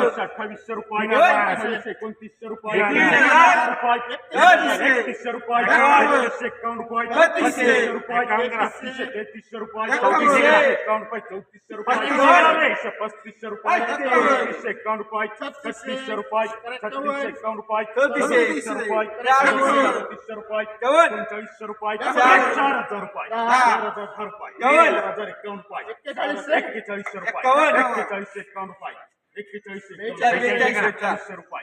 एकोणीसशे अठ्ठावीसशे रुपये एकोणीसशे एकोणतीसशे रुपये एकतीसशे रुपये एकतीसशे एकावन्न रुपये बत्तीसशे रुपये एकतीसशे तेहतीसशे रुपये चौतीसशे एकावन्न रुपये चौतीसशे रुपये एकतीसशे पस्तीसशे रुपये एकतीसशे एकावन्न रुपये छत्तीसशे रुपये छत्तीसशे एकावन्न रुपये चौतीसशे रुपये चौतीसशे रुपये एकोणचाळीसशे रुपये चार हजार रुपये चार हजार रुपये चार हजार एकावन्न रुपये एक्केचाळीसशे रुपये एक्केचाळीसशे एकावन्न रुपये. एक्केचाळीसशे बेचाळीसशे रुपये.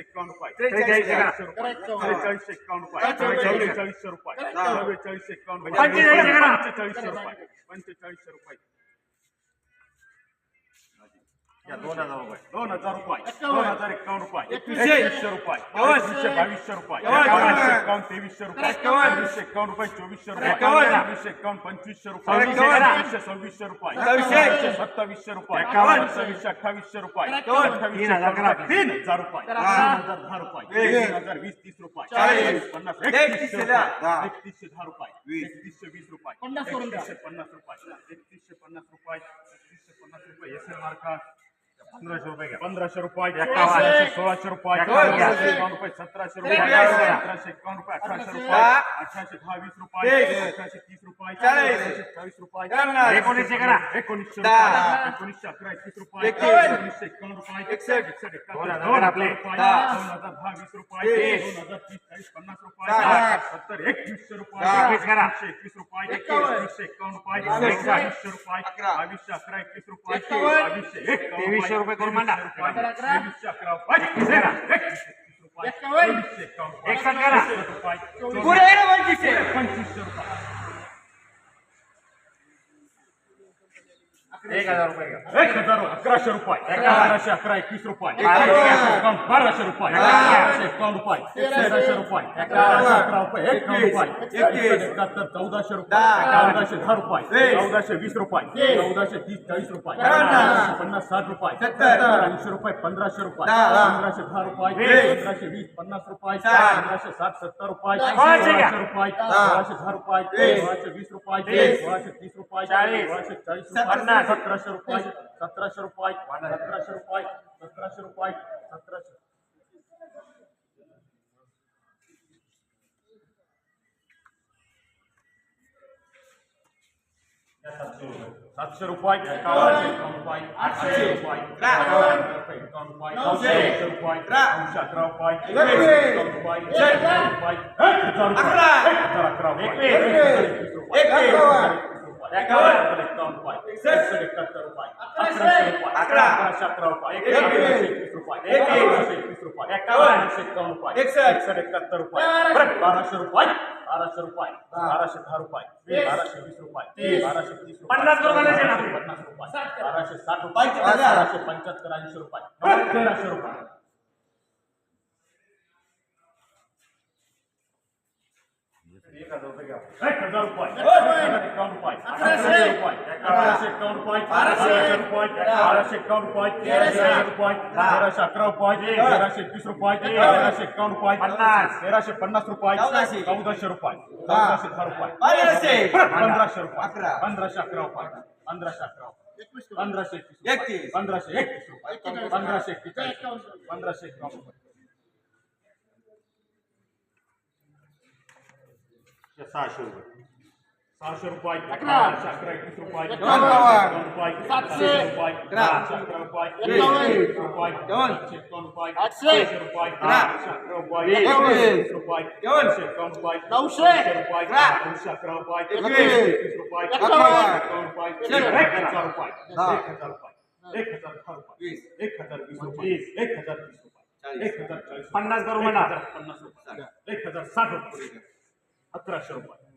एकावन्न रुपये. त्रेचाळीसशे एकावन्न रुपये. चव्वेचाळीसशे रुपये. चव्वेचाळीसशे एकावन्न रुपये. पंचेचाळीसशे रुपये. पंचेचाळीसशे रुपये. या दोन हजार रुपये. दोन हजार रुपये. दोन हजार रुपये. एकवीसशे रुपये. एकवीसशे बावीसशे रुपये. एकावन्नशे एकावन्न तेवीसशे रुपये. तेवीसशे एकावन्न रुपये चोवीसशे रुपये. चोवीसशे एकावन्न पंचवीसशे रुपये. सव्वीसशे सव्वीसशे? रुपये सत्तावीसशे रुपये. सव्वीसशे अठ्ठावीसशे रुपये. अठ्ठावीसशे तीन हजार रुपये. दहा रुपये. तीन हजार वीस तीस रुपये. चाळीस. पन्नास एकतीसशे एकतीसशे दहा. रुपये. एकतीसशे वीस रुपये. पन्नास रुपये. एकतीसशे पन्नास रुपये. एकतीसशे पन्नास रुपये. एस एम मार्का पंधराशे रुपये घ्या. पंधराशे रुपये. सोळाशे सोळाशे रुपये. सोळाशे एकावन्न रुपये सतराशे रुपये. सतराशे एकावन्न रुपये अठराशे रुपये. अठराशे दहा वीस रुपये. अठराशे तीस रुपये अठराशे चाळीस रुपये एकोणीसशे करा एकोणीसशे रुपये एकोणीसशे अकरा एकवीस रुपये एकोणीसशे एकावन्न रुपये एकसष्ट एकसष्ट एकावन्न दोन हजार आपले दोन हजार दहा वीस रुपये दोन हजार तीस चाळीस पन्नास रुपये सत्तर एकवीसशे रुपये एकवीसशे एकवीस रुपये एकवीसशे एकावन्न रुपये बावीसशे रुपये बावीसशे अकरा एकवीस रुपये बावीसशे एक तेवीसशे रुपये करून मांडा तेवीसशे अकरा रुपये एकवीसशे एकवीस करा रुपये पंचवीसशे रुपये एक हजार रुपये एक हजार अकराशे रुपये. अकराशे अकरा एकवीस रुपये. बाराशे रुपये. एकावन्न रुपये. तेराशे. रुपये. तेराशे अकरा रुपये. एकावन्न रुपये. एकतीस एकाहत्तर चौदाशे रुपये. चौदाशे दहा रुपये. चौदाशे वीस रुपये. चौदाशे तीस चाळीस रुपये. पन्नास. साठ रुपये. ऐंशी रुपये पंधराशे रुपये. पंधराशे दहा रुपये. पंधराशे वीस पन्नास रुपये. पंधराशे साठ सत्तर रुपये. सोळाशे रुपये. सोळाशे दहा रुपये. सोळाशे वीस रुपये. सोळाशे तीस रुपये. सोळाशे चाळीस रुपये. सतराशे रुपये सतराशे रुपये सतराशे रुपये सतराशे रुपये सतराशे. सातशे रुपये रुपये आठशे रुपये अकरा रुपये अकरा रुपये एकसष्ट एकाहत्तर रुपये. अकराशे रुपये अकराशे अकरा रुपये एकवीस रुपये. एकावन्न एकवीस रुपये. एकावन्न एकावन्न रुपये. एकसष्ट. एकाहत्तर रुपये. बाराशे. रुपये. बाराशे रुपये. बाराशे दहा रुपये. बाराशे वीस रुपये. बाराशे तीस रुपये. पन्नास पन्नास रुपये. बाराशे साठ रुपये. बाराशे पंच्याहत्तर ऐंशी रुपये. तेराशे रुपये. तेराशे अकरा रुपये. तेराशे एकवीस रुपये. तेराशे एकावन्न रुपये. पन्नास. तेराशे पन्नास रुपये. चौदाशे. रुपये. चौदाशे दहा रुपये. पंधराशे रुपये. पंधराशे अकरा रुपये. पंधराशे अकरा रुपये. पंधराशे एकतीस. पंधराशे एकतीस. रुपये. पंधराशे एक्केचाळीस पंधराशे एकावन्न रुपये. सहाशे रुपये सहाशे रुपये सहाशे अकरा एकवीस रुपये रुपये सातशे रुपये अकरा रुपये रुपये एकावन्न रुपये आठशे रुपये आठशे अकरा रुपये एकवीस रुपये दोनशे एकावन्न रुपये नऊशे रुपये दोनशे अकरा रुपये एकवीस रुपये एकावन्न रुपये एक हजार रुपये एक हजार रुपये एक हजार दहा रुपये एक हजार वीस रुपये एक हजार तीस रुपये एक हजार चाळीस पन्नास करू म्हणा पन्नास रुपये एक हजार साठ रुपये अकराशे रुपये